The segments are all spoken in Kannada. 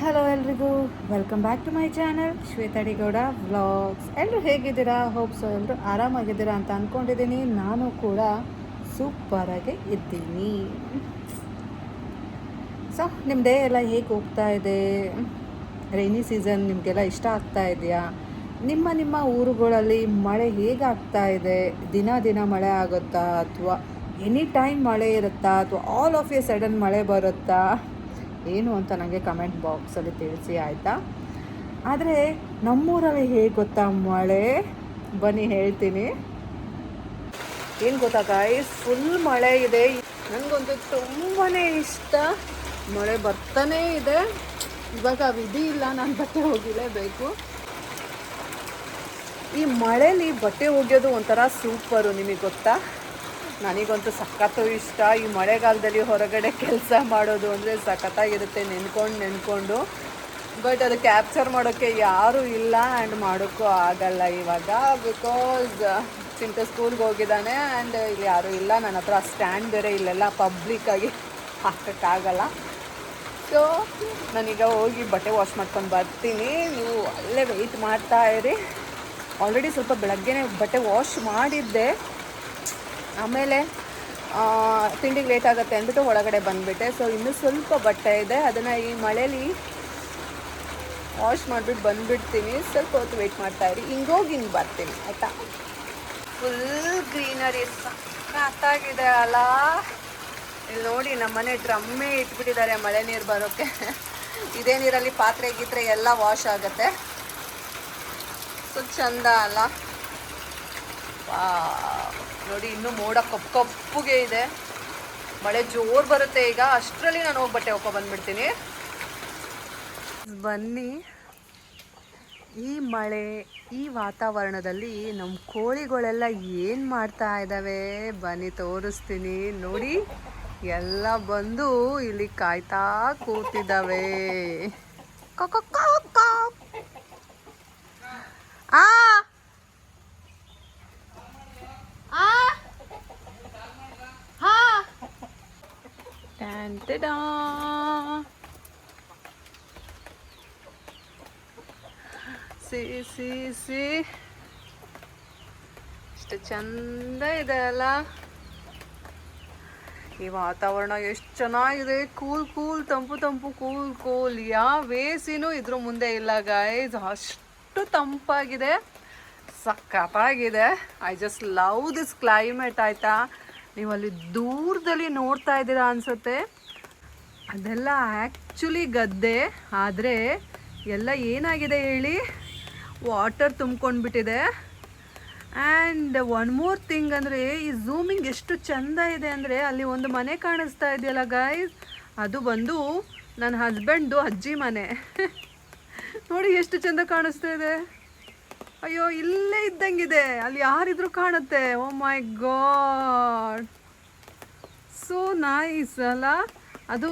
ಹಲೋ ಎಲ್ರಿಗೂ. Welcome back to my channel Shwetha D Gowda vlogs ಎಲ್ಲರೂ ಹೇಗಿದ್ದೀರಾ? ಹೋಪ್ಸ್ ಎಲ್ಲರೂ ಆರಾಮಾಗಿದ್ದೀರಾ ಅಂತ ಅಂದ್ಕೊಂಡಿದ್ದೀನಿ ನಾನು ಕೂಡ ಸೂಪರಾಗಿ ಇದ್ದೀನಿ. ಸೊ ನಿಮ್ಮ ಡೇ ಎಲ್ಲ ಹೇಗೆ ಹೋಗ್ತಾ ಇದೆ? ರೈನಿ ಸೀಸನ್ ನಿಮಗೆಲ್ಲ ಇಷ್ಟ ಆಗ್ತಾ ಇದೆಯಾ? ನಿಮ್ಮ ನಿಮ್ಮ ಊರುಗಳಲ್ಲಿ ಮಳೆ ಹೇಗಾಗ್ತಾ ಇದೆ? ದಿನ ದಿನ ಮಳೆ ಆಗುತ್ತಾ ಅಥವಾ ಎನಿ ಟೈಮ್ ಮಳೆ ಇರುತ್ತಾ ಅಥವಾ ಆಲ್ ಆಫ್ ಎ ಸಡನ್ ಮಳೆ ಬರುತ್ತಾ? ಏನು ಅಂತ ನನಗೆ ಕಮೆಂಟ್ ಬಾಕ್ಸಲ್ಲಿ ತಿಳಿಸಿ, ಆಯಿತಾ? ಆದರೆ ನಮ್ಮೂರಲ್ಲಿ ಹೇಗೆ ಗೊತ್ತಾ ಮಳೆ? ಬನ್ನಿ ಹೇಳ್ತೀನಿ. ಏನು ಗೊತ್ತಾ ಗಾಯ್ಸ್ ಫುಲ್ ಮಳೆ ಇದೆ. ನನಗಂತೂ ತುಂಬಾ ಇಷ್ಟ. ಮಳೆ ಬರ್ತಾನೇ ಇದೆ. ಇವಾಗ ವಿಧಿ ಇಲ್ಲ, ನಾನು ಬಟ್ಟೆ ಹೋಗಿಲೇಬೇಕು ಈ ಮಳೇಲಿ ಬಟ್ಟೆ ಒಗೆಯೋದು ಒಂಥರ ಸೂಪರು ನಿಮಗೆ ಗೊತ್ತಾ? ನನಗಂತೂ ಸಖತ್ತು ಇಷ್ಟ. ಈ ಮಳೆಗಾಲದಲ್ಲಿ ಹೊರಗಡೆ ಕೆಲಸ ಮಾಡೋದು ಅಂದರೆ ಸಖತ್ತಾಗಿರುತ್ತೆ. ನೆನ್ಕೊಂಡು ನೆನ್ಕೊಂಡು. ಬಟ್ ಅದು ಕ್ಯಾಪ್ಚರ್ ಮಾಡೋಕ್ಕೆ ಯಾರೂ ಇಲ್ಲ ಆ್ಯಂಡ್ ಮಾಡೋಕ್ಕೂ ಆಗಲ್ಲ ಇವಾಗ. ಬಿಕಾಸ್ ಚಿಂತೆ ಸ್ಕೂಲ್ಗೆ ಹೋಗಿದ್ದಾನೆ ಆ್ಯಂಡ್ ಇಲ್ಲಿ ಯಾರೂ ಇಲ್ಲ. ನನ್ನ ಹತ್ರ ಸ್ಟ್ಯಾಂಡ್ ಬೇರೆ ಇಲ್ಲೆಲ್ಲ ಪಬ್ಲಿಕ್ಕಾಗಿ ಹಾಕೋಕ್ಕಾಗಲ್ಲ. ಸೊ ನಾನೀಗ ಹೋಗಿ ಬಟ್ಟೆ ವಾಶ್ ಮಾಡ್ಕೊಂಡು ಬರ್ತೀನಿ. ನೀವು ಅಲ್ಲೇ ವೆಯ್ಟ್ ಮಾಡ್ತಾ ಇರಿ. ಆಲ್ರೆಡಿ ಸ್ವಲ್ಪ ಬೆಳಗ್ಗೆನೇ ಬಟ್ಟೆ ವಾಶ್ ಮಾಡಿದ್ದೆ. ಆಮೇಲೆ ತಿಂಡಿಗೆ ಲೇಟ್ ಆಗುತ್ತೆ ಅಂದ್ಬಿಟ್ಟು ಒಳಗಡೆ ಬಂದುಬಿಟ್ಟೆ. ಸೊ ಇನ್ನೂ ಸ್ವಲ್ಪ ಬಟ್ಟೆ ಇದೆ. ಅದನ್ನು ಈ ಮಳೇಲಿ ವಾಶ್ ಮಾಡಿಬಿಟ್ಟು ಬಂದುಬಿಡ್ತೀನಿ. ಸ್ವಲ್ಪ ಹೊತ್ತು ವೆಯ್ಟ್ ಮಾಡ್ತಾ ಇರಿ. ಹಿಂಗೋಗಿ ಹಿಂಗೆ ಬರ್ತೀನಿ, ಆಯಿತಾ? ಫುಲ್ ಗ್ರೀನರಿ ಸಖತ್ತಾಗಿದೆ ಅಲ್ಲ ಇಲ್ಲಿ ನೋಡಿ ನಮ್ಮನೆ ಡ್ರಮ್ಮೇ ಇಟ್ಬಿಟ್ಟಿದ್ದಾರೆ ಮಳೆ ನೀರು ಬರೋಕ್ಕೆ ಇದೇ ನೀರಲ್ಲಿ ಪಾತ್ರೆ ಗೀತ್ರೆ ಎಲ್ಲ ವಾಶ್ ಆಗುತ್ತೆ. ಸೊ ಚಂದ ಅಲ್ಲ. ನೋಡಿ, ಇನ್ನೂ ಮೋಡ ಕಪ್ಪು ಕಪ್ಪುಗೆ ಇದೆ. ಮಳೆ ಜೋರು ಬರುತ್ತೆ ಈಗ. ಅಷ್ಟರಲ್ಲಿ ನಾನು ಹೋಗಿ ಬಟ್ಟೆ ಹೋಗೋ ಬಂದ್ಬಿಡ್ತೀನಿ. ಬನ್ನಿ. ಈ ಮಳೆ, ಈ ವಾತಾವರಣದಲ್ಲಿ ನಮ್ಮ ಕೋಳಿಗಳೆಲ್ಲ ಏನು ಮಾಡ್ತಾ ಇದ್ದಾವೆ ಬನ್ನಿ, ತೋರಿಸ್ತೀನಿ. ನೋಡಿ, ಎಲ್ಲ ಬಂದು ಇಲ್ಲಿ ಕಾಯ್ತಾ ಕೂತಿದ್ದಾವೆ ಆ ಟ್ಯಾನ್ ಟಡಾ. ಸಿ ಸಿ ಸಿ ಎಷ್ಟು ಚಂದ ಇದೆ ಅಲ್ಲ. ಈ ವಾತಾವರಣ ಎಷ್ಟು ಚೆನ್ನಾಗಿದೆ. ಕೂಲ್ ಕೂಲ್, ತಂಪು ತಂಪು, ಕೂಲ್ ಕೂಲ್. ಯಾವ ವೇಸಿನೂ ಇದ್ರ ಮುಂದೆ ಇಲ್ಲ ಗಾಯ್ಸ್ ಅಷ್ಟು ತಂಪಾಗಿದೆ. ಸಖತ್ತಾಗಿದೆ. I just love this climate ಆಯಿತಾ? ನೀವು ಅಲ್ಲಿ ದೂರದಲ್ಲಿ ನೋಡ್ತಾ ಇದ್ದೀರಾ ಅನಿಸುತ್ತೆ. ಅದೆಲ್ಲ ಆ್ಯಕ್ಚುಲಿ ಗದ್ದೆ. ಆದರೆ ಎಲ್ಲ ಏನಾಗಿದೆ ಹೇಳಿ? ವಾಟರ್ ತುಂಬ್ಕೊಂಡ್ಬಿಟ್ಟಿದೆ. ಆ್ಯಂಡ್ ಒನ್ ಮೋರ್ ಥಿಂಗ್ ಅಂದರೆ ಈ ಝೂಮಿಂಗ್ ಎಷ್ಟು ಚಂದ ಇದೆ ಅಂದರೆ ಅಲ್ಲಿ ಒಂದು ಮನೆ ಕಾಣಿಸ್ತಾ ಇದೆಯಲ್ಲ ಗಾಯ್ಸ್ ಅದು ಬಂದು ನನ್ನ ಹಸ್ಬೆಂಡ್ದು ಅಜ್ಜಿ ಮನೆ. ನೋಡಿ ಎಷ್ಟು ಚಂದ ಕಾಣಿಸ್ತಾ ಇದೆ. ಅಯ್ಯೋ, ಇಲ್ಲೇ ಇದ್ದಂಗಿದೆ. ಅಲ್ಲಿ ಯಾರಿದ್ರು ಕಾಣುತ್ತೆ. Oh my god so nice ಅಲ್ಲ? ಅದು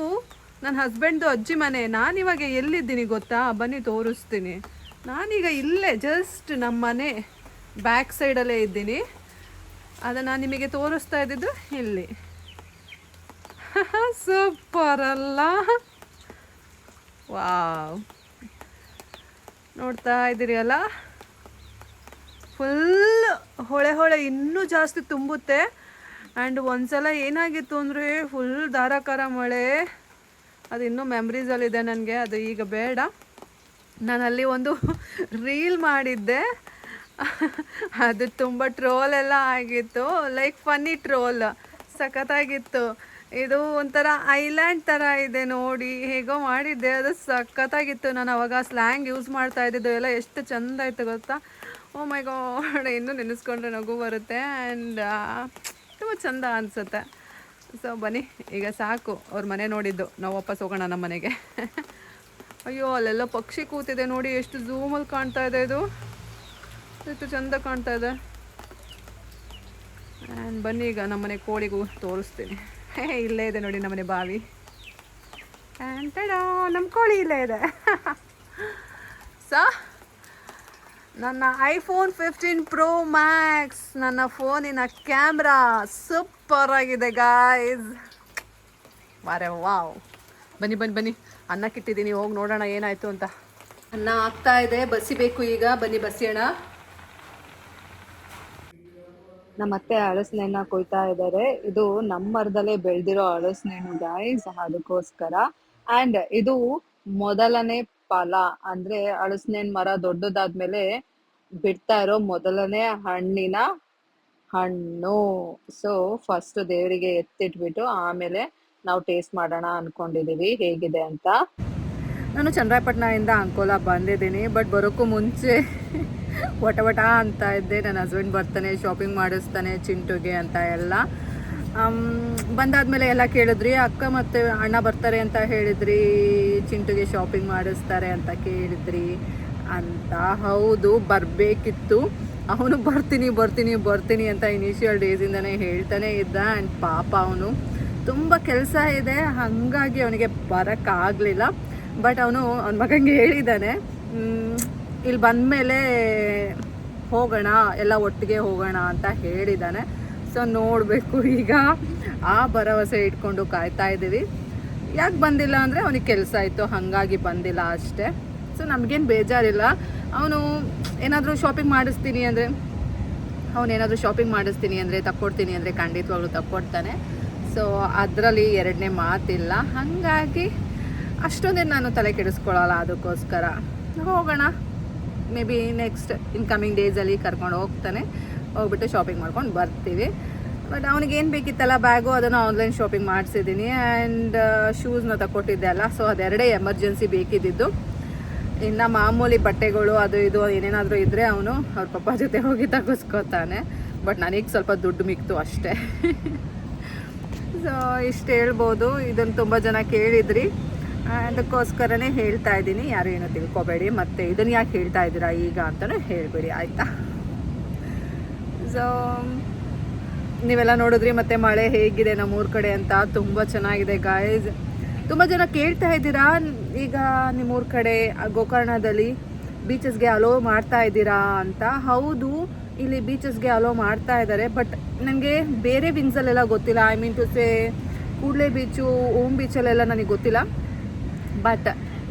ನನ್ನ ಹಸ್ಬೆಂಡ್ದು ಅಜ್ಜಿ ಮನೆ. ನಾನಿವಾಗ ಎಲ್ಲಿದ್ದೀನಿ ಗೊತ್ತಾ? ಬನ್ನಿ, ತೋರಿಸ್ತೀನಿ. ನಾನೀಗ ಇಲ್ಲೇ ಜಸ್ಟ್ ನಮ್ಮ ಮನೆ ಬ್ಯಾಕ್ ಸೈಡಲ್ಲೇ ಇದ್ದೀನಿ. ಅದನ್ನು ನಿಮಗೆ ತೋರಿಸ್ತಾ ಇದ್ದಿದ್ದು ಇಲ್ಲಿ. ಸೂಪರ್ ಅಲ್ಲ? ವಾವ್ ನೋಡ್ತಾ ಇದ್ದೀರಿ ಅಲ್ಲ? ಫುಲ್ ಹೊಳೆ ಹೊಳೆ ಇನ್ನೂ ಜಾಸ್ತಿ ತುಂಬುತ್ತೆ. ಆ್ಯಂಡ್ ಒಂದ್ಸಲ ಏನಾಗಿತ್ತು ಅಂದರೆ ಫುಲ್ ಧಾರಾಕಾರ ಮಳೆ. ಅದು ಇನ್ನೂ ಮೆಮ್ರೀಸಲ್ಲಿದೆ ನನಗೆ, ಅದು ಈಗ ಬೇಡ. ನಾನು ಅಲ್ಲಿ ಒಂದು ರೀಲ್ ಮಾಡಿದ್ದೆ. ಅದು ತುಂಬ ಟ್ರೋಲ್ ಎಲ್ಲ ಆಗಿತ್ತು ಲೈಕ್ ಫನ್ನಿ ಟ್ರೋಲ್ ಸಖತ್ತಾಗಿತ್ತು. ಇದು ಒಂಥರ ಐಲ್ಯಾಂಡ್ ಥರ ಇದೆ ನೋಡಿ, ಹೇಗೋ ಮಾಡಿದ್ದೆ, ಅದು ಸಖತ್ತಾಗಿತ್ತು. ನಾನು ಅವಾಗ ಸ್ಲ್ಯಾಂಗ್ ಯೂಸ್ ಮಾಡ್ತಾ ಇದ್ದಿದ್ದು ಎಲ್ಲ ಎಷ್ಟು ಚಂದ ಇತ್ತು ಗೊತ್ತಾ? ಓ ಮೈ ಗಾಡ್ ಇನ್ನೂ ನೆನೆಸ್ಕೊಂಡ್ರೆ ನಗು ಬರುತ್ತೆ ಆ್ಯಂಡ್ ತುಂಬ ಚಂದ ಅನಿಸುತ್ತೆ. ಸೊ ಬನ್ನಿ, ಈಗ ಸಾಕು, ಅವ್ರ ಮನೆ ನೋಡಿದ್ದು. ನಾವು ವಾಪಸ್ ಹೋಗೋಣ ನಮ್ಮ ಮನೆಗೆ. ಅಯ್ಯೋ, ಅಲ್ಲೆಲ್ಲ ಪಕ್ಷಿ ಕೂತಿದೆ ನೋಡಿ, ಎಷ್ಟು ಝೂಮಲ್ಲಿ ಕಾಣ್ತಾ ಇದೆ ಇದು. ಎಷ್ಟು ಚಂದ ಕಾಣ್ತಾ ಇದೆ. ಆ್ಯಂಡ್ ಬನ್ನಿ ಈಗ ನಮ್ಮನೆ ಕೋಳಿಗೂ ತೋರಿಸ್ತೀನಿ. ಇಲ್ಲೇ ಇದೆ ನೋಡಿ ನಮ್ಮನೆ ಬಾವಿ. ನಮ್ಮ ಕೋಳಿ ಇಲ್ಲೇ ಇದೆ. ಸಾ ನನ್ನ ಐಫೋನ್ ಫಿಫ್ಟೀನ್ ಪ್ರೋ ಮ್ಯಾಕ್ಸ್. ನನ್ನ ಫೋನಿನ ಕ್ಯಾಮ್ರಾ ಸೂಪರ್ ಆಗಿದೆ ಗಾಯ್ಸ್ ವಾರೆ ವಾವ್. ಬನ್ನಿ ಬನ್ನಿ ಬನ್ನಿ. ಅನ್ನಕ್ಕಿಟ್ಟಿದ್ದೀನಿ ಹೋಗಿ ನೋಡೋಣ ಏನಾಯಿತು ಅಂತ. ಅನ್ನ ಆಗ್ತಾ ಇದೆ ಬಸಿಬೇಕು ಈಗ. ಬನ್ನಿ ಬಸಿಯೋಣ ನಮ್ಮ ಅತ್ತೆ ಹಳಸಿನೆಣ್ಣ ಕೊಯ್ತಾ ಇದ್ದಾರೆ. ಇದು ನಮ್ಮ ಮರದಲ್ಲೇ ಬೆಳೆದಿರೋ ಹಳಸಿನೆಣ್ಣು ಗಾಯ್ಸ್ ಅದಕ್ಕೋಸ್ಕರ. ಆ್ಯಂಡ್ ಇದು ಮೊದಲನೇ ಫಲ ಅಂದ್ರೆ ಹಳಸಿನೆಣ್ಣು ಮರ ದೊಡ್ಡದಾದ್ಮೇಲೆ ಬಿಡ್ತಾ ಇರೋ ಮೊದಲನೇ ಹಣ್ಣಿನ ಹಣ್ಣು. ಸೊ ಫಸ್ಟ್ ದೇವರಿಗೆ ಎತ್ತಿಟ್ಬಿಟ್ಟು ಆಮೇಲೆ ನಾವು ಟೇಸ್ಟ್ ಮಾಡೋಣ ಅನ್ಕೊಂಡಿದೀವಿ. ಹೇಗಿದೆ ಅಂತ? ನಾನು ಚಂದ್ರಾಯಪಟ್ಟಣದಿಂದ ಅಂಕೋಲ ಬಂದಿದ್ದೀನಿ ಬಟ್ ಬರೋಕ್ಕೂ ಮುಂಚೆ ವಟ ಅಂತ ಇದ್ದೆ. ನನ್ನ ಹಸ್ಬೆಂಡ್ ಬರ್ತಾನೆ ಶಾಪಿಂಗ್ ಮಾಡಿಸ್ತಾನೆ ಚಿಂಟುಗೆ ಅಂತ ಎಲ್ಲ. ಬಂದಾದ್ಮೇಲೆ ಎಲ್ಲ ಕೇಳಿದ್ರಿ, ಅಕ್ಕ ಮತ್ತೆ ಅಣ್ಣ ಬರ್ತಾರೆ ಅಂತ ಹೇಳಿದ್ರಿ, ಚಿಂಟುಗೆ ಶಾಪಿಂಗ್ ಮಾಡಿಸ್ತಾರೆ ಅಂತ ಕೇಳಿದ್ರಿ. ಅಂತ, ಹೌದು, ಬರಬೇಕಿತ್ತು. ಅವನು ಬರ್ತೀನಿ ಬರ್ತೀನಿ ಬರ್ತೀನಿ ಅಂತ ಇನಿಷಿಯಲ್ ಡೇಸಿಂದನೇ ಹೇಳ್ತಾನೆ ಇದ್ದ ಆ್ಯಂಡ್ ಪಾಪ ಅವನು. ತುಂಬ ಕೆಲಸ ಇದೆ, ಹಾಗಾಗಿ ಅವನಿಗೆ ಬರೋಕ್ಕಾಗಲಿಲ್ಲ. ಬಟ್ ಅವನು ಅವನ ಮಗಂಗೆ ಹೇಳಿದ್ದಾನೆ ಇಲ್ಲಿ ಬಂದಮೇಲೆ ಹೋಗೋಣ, ಎಲ್ಲ ಒಟ್ಟಿಗೆ ಹೋಗೋಣ ಅಂತ ಹೇಳಿದ್ದಾನೆ. ಸೊ ನೋಡಬೇಕು ಈಗ. ಆ ಭರವಸೆ ಇಟ್ಕೊಂಡು ಕಾಯ್ತಾ ಇದ್ದೀವಿ. ಯಾಕೆ ಬಂದಿಲ್ಲ ಅಂದರೆ ಅವನಿಗೆ ಕೆಲಸ ಇತ್ತು ಹಾಗಾಗಿ ಬಂದಿಲ್ಲ ಅಷ್ಟೇ. ಸೊ ನಮಗೇನು ಬೇಜಾರಿಲ್ಲ. ಅವನು ಏನಾದರೂ ಶಾಪಿಂಗ್ ಮಾಡಿಸ್ತೀನಿ ಅಂದರೆ ಅವನೇನಾದರೂ ಶಾಪಿಂಗ್ ಮಾಡಿಸ್ತೀನಿ ಅಂದರೆ, ತಕ್ಕೊಡ್ತೀನಿ ಅಂದರೆ ಖಂಡಿತವಾಗ್ಲೂ ತಕ್ಕೊಡ್ತಾನೆ. ಸೊ ಅದರಲ್ಲಿ ಎರಡನೇ ಮಾತಿಲ್ಲ. ಹಾಗಾಗಿ ಅಷ್ಟೊಂದೇನು ನಾನು ತಲೆ ಕೆಡಿಸ್ಕೊಳ್ಳಲ್ಲ ಅದಕ್ಕೋಸ್ಕರ. ಹೋಗೋಣ. Maybe next in coming ಡೇಸಲ್ಲಿ ಕರ್ಕೊಂಡು ಹೋಗ್ತಾನೆ. ಹೋಗ್ಬಿಟ್ಟು ಶಾಪಿಂಗ್ ಮಾಡ್ಕೊಂಡು ಬರ್ತೀವಿ. ಬಟ್ ಅವನಿಗೆ ಏನು ಬೇಕಿತ್ತಲ್ಲ ಬ್ಯಾಗು ಅದನ್ನು ಆನ್ಲೈನ್ ಶಾಪಿಂಗ್ ಮಾಡಿಸಿದ್ದೀನಿ. ಆ್ಯಂಡ್ ಶೂಸ್ನ ತಗೊಟ್ಟಿದ್ದೆ ಅಲ್ಲ ಸೊ ಅದೆರಡೇ ಎಮರ್ಜೆನ್ಸಿ ಬೇಕಿದ್ದಿದ್ದು. ಇನ್ನು ಮಾಮೂಲಿ ಬಟ್ಟೆಗಳು, ಅದು ಇದು, ಏನೇನಾದರೂ ಇದ್ದರೆ ಅವನು ಅವ್ರ ಪಪ್ಪ ಜೊತೆ ಹೋಗಿ ತೆಗೆಸ್ಕೊತಾನೆ. ಬಟ್ ನನಗೆ ಸ್ವಲ್ಪ ದುಡ್ಡು ಮಿಕ್ತು ಅಷ್ಟೇ. ಸೊ ಇಷ್ಟು ಹೇಳ್ಬೋದು. ಇದನ್ನು ತುಂಬ ಜನ ಕೇಳಿದ್ರಿ. ಅದಕ್ಕೋಸ್ಕರನೇ ಹೇಳ್ತಾ ಇದ್ದೀನಿ. ಯಾರು ಏನೋ ತಿಳ್ಕೊಬೇಡಿ. ಮತ್ತು ಇದನ್ನು ಯಾಕೆ ಹೇಳ್ತಾ ಇದ್ದೀರಾ ಈಗ ಅಂತಲೂ ಹೇಳ್ಬಿಡಿ, ಆಯಿತಾ? ನೀವೆಲ್ಲ ನೋಡಿದ್ರಿ ಮತ್ತೆ ಮಳೆ ಹೇಗಿದೆ ನಮ್ಮೂರ ಕಡೆ ಅಂತ, ತುಂಬ ಚೆನ್ನಾಗಿದೆ ಗಾಯ್ಸ್ ತುಂಬ ಜನ ಕೇಳ್ತಾ ಇದ್ದೀರಾ? ಈಗ ನಿಮ್ಮೂರ ಕಡೆ ಗೋಕರ್ಣದಲ್ಲಿ ಬೀಚಸ್ಗೆ ಅಲೋ ಮಾಡ್ತಾ ಇದ್ದೀರಾ ಅಂತ. ಹೌದು, ಇಲ್ಲಿ ಬೀಚಸ್ಗೆ ಅಲೋ ಮಾಡ್ತಾ ಇದ್ದಾರೆ ಬಟ್ ನನಗೆ ಬೇರೆ ವಿಂಗ್ಸಲ್ಲೆಲ್ಲ ಗೊತ್ತಿಲ್ಲ. ಐ ಮೀನ್ ಟು ಸೇ ಕೂಡ್ಲೆ ಬೀಚು ಓಮ್ ಬೀಚಲ್ಲೆಲ್ಲ ನನಗೆ ಗೊತ್ತಿಲ್ಲ. ಬಟ್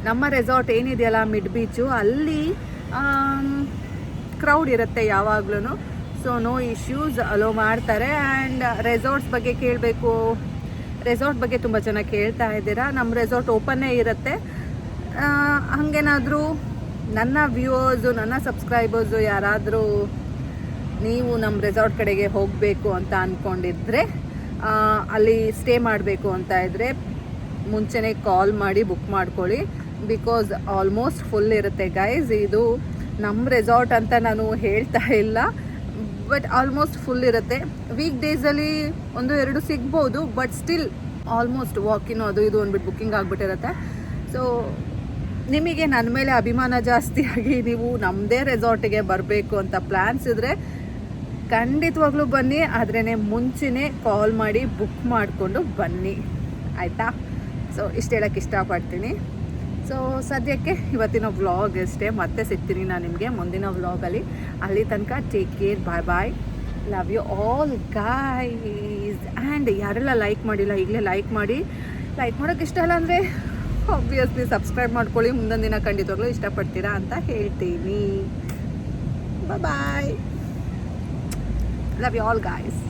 ನಮ್ಮ ರೆಸಾರ್ಟ್ ಏನಿದೆಯಲ್ಲ ಮಿಡ್ ಬೀಚು ಅಲ್ಲಿ ಕ್ರೌಡ್ ಇರುತ್ತೆ ಯಾವಾಗ್ಲೂ ಸೊ ನೋ ಇಶ್ಯೂಸ್ ಅಲೋ ಮಾಡ್ತಾರೆ. ಆ್ಯಂಡ್ ರೆಸಾರ್ಟ್ಸ್ ಬಗ್ಗೆ ಕೇಳಬೇಕು. ರೆಸಾರ್ಟ್ ಬಗ್ಗೆ ತುಂಬ ಜನ ಕೇಳ್ತಾ ಇದ್ದೀರಾ. ನಮ್ಮ ರೆಸಾರ್ಟ್ ಓಪನ್ನೇ ಇರುತ್ತೆ. ಹಾಗೇನಾದರೂ ನನ್ನ ವ್ಯೂವರ್ಸು ನನ್ನ ಸಬ್ಸ್ಕ್ರೈಬರ್ಸು ಯಾರಾದರೂ ನೀವು ನಮ್ಮ ರೆಸಾರ್ಟ್ ಕಡೆಗೆ ಹೋಗಬೇಕು ಅಂತ ಅಂದ್ಕೊಂಡಿದ್ರೆ ಅಲ್ಲಿ ಸ್ಟೇ ಮಾಡಬೇಕು ಅಂತ ಇದ್ದರೆ ಮುಂಚೆನೇ ಕಾಲ್ ಮಾಡಿ ಬುಕ್ ಮಾಡ್ಕೊಳ್ಳಿ. ಬಿಕಾಸ್ ಆಲ್ಮೋಸ್ಟ್ ಫುಲ್ ಇರುತ್ತೆ ಗೈಸ್ ಇದು ನಮ್ಮ ರೆಸಾರ್ಟ್ ಅಂತ ನಾನು ಹೇಳ್ತಾ ಇಲ್ಲ. ಬಟ್ ಆಲ್ಮೋಸ್ಟ್ ಫುಲ್ ಇರುತ್ತೆ. ವೀಕ್ ಡೇಸಲ್ಲಿ ಒಂದು ಎರಡು ಸಿಗ್ಬೋದು ಬಟ್ ಸ್ಟಿಲ್ ಆಲ್ಮೋಸ್ಟ್ ವಾಕಿನೋ ಅದು ಇದು ಅಂದ್ಬಿಟ್ಟು ಬುಕ್ಕಿಂಗ್ ಆಗಿಬಿಟ್ಟಿರುತ್ತೆ. ಸೊ ನಿಮಗೆ ನನ್ನ ಮೇಲೆ ಅಭಿಮಾನ ಜಾಸ್ತಿ ಆಗಿ ನೀವು ನಮ್ಮದೇ ರೆಸಾರ್ಟಿಗೆ ಬರಬೇಕು ಅಂತ ಪ್ಲ್ಯಾನ್ಸ್ ಇದ್ದರೆ ಖಂಡಿತವಾಗ್ಲೂ ಬನ್ನಿ. ಆದ್ರೇ ಮುಂಚೆನೇ ಕಾಲ್ ಮಾಡಿ ಬುಕ್ ಮಾಡಿಕೊಂಡು ಬನ್ನಿ. ಆಯಿತಾ? ಸೊ ಇಷ್ಟು ಹೇಳೋಕ್ಕೆ ಇಷ್ಟಪಡ್ತೀನಿ. ಸೊ ಸದ್ಯಕ್ಕೆ ಇವತ್ತಿನ ವ್ಲಾಗ್ ಅಷ್ಟೇ. ಮತ್ತೆ ಸಿಗ್ತೀನಿ ನಾನು ನಿಮಗೆ ಮುಂದಿನ ವ್ಲಾಗಲ್ಲಿ ಅಲ್ಲಿ. ತನಕ take care bye bye love you all guys and ಯಾರೆಲ್ಲ ಲೈಕ್ ಮಾಡಿಲ್ಲ, ಈಗಲೇ ಲೈಕ್ ಮಾಡಿ. ಲೈಕ್ ಮಾಡೋಕ್ಕೆ ಇಷ್ಟ ಇಲ್ಲ ಅಂದರೆ ಆಬ್ವಿಯಸ್ಲಿ ಸಬ್ಸ್ಕ್ರೈಬ್ ಮಾಡ್ಕೊಳ್ಳಿ. ಮುಂದೊಂದು ದಿನ ಖಂಡಿತವಾಗ್ಲೂ ಇಷ್ಟಪಡ್ತೀರಾ ಅಂತ ಹೇಳ್ತೀನಿ. Bye love you all guys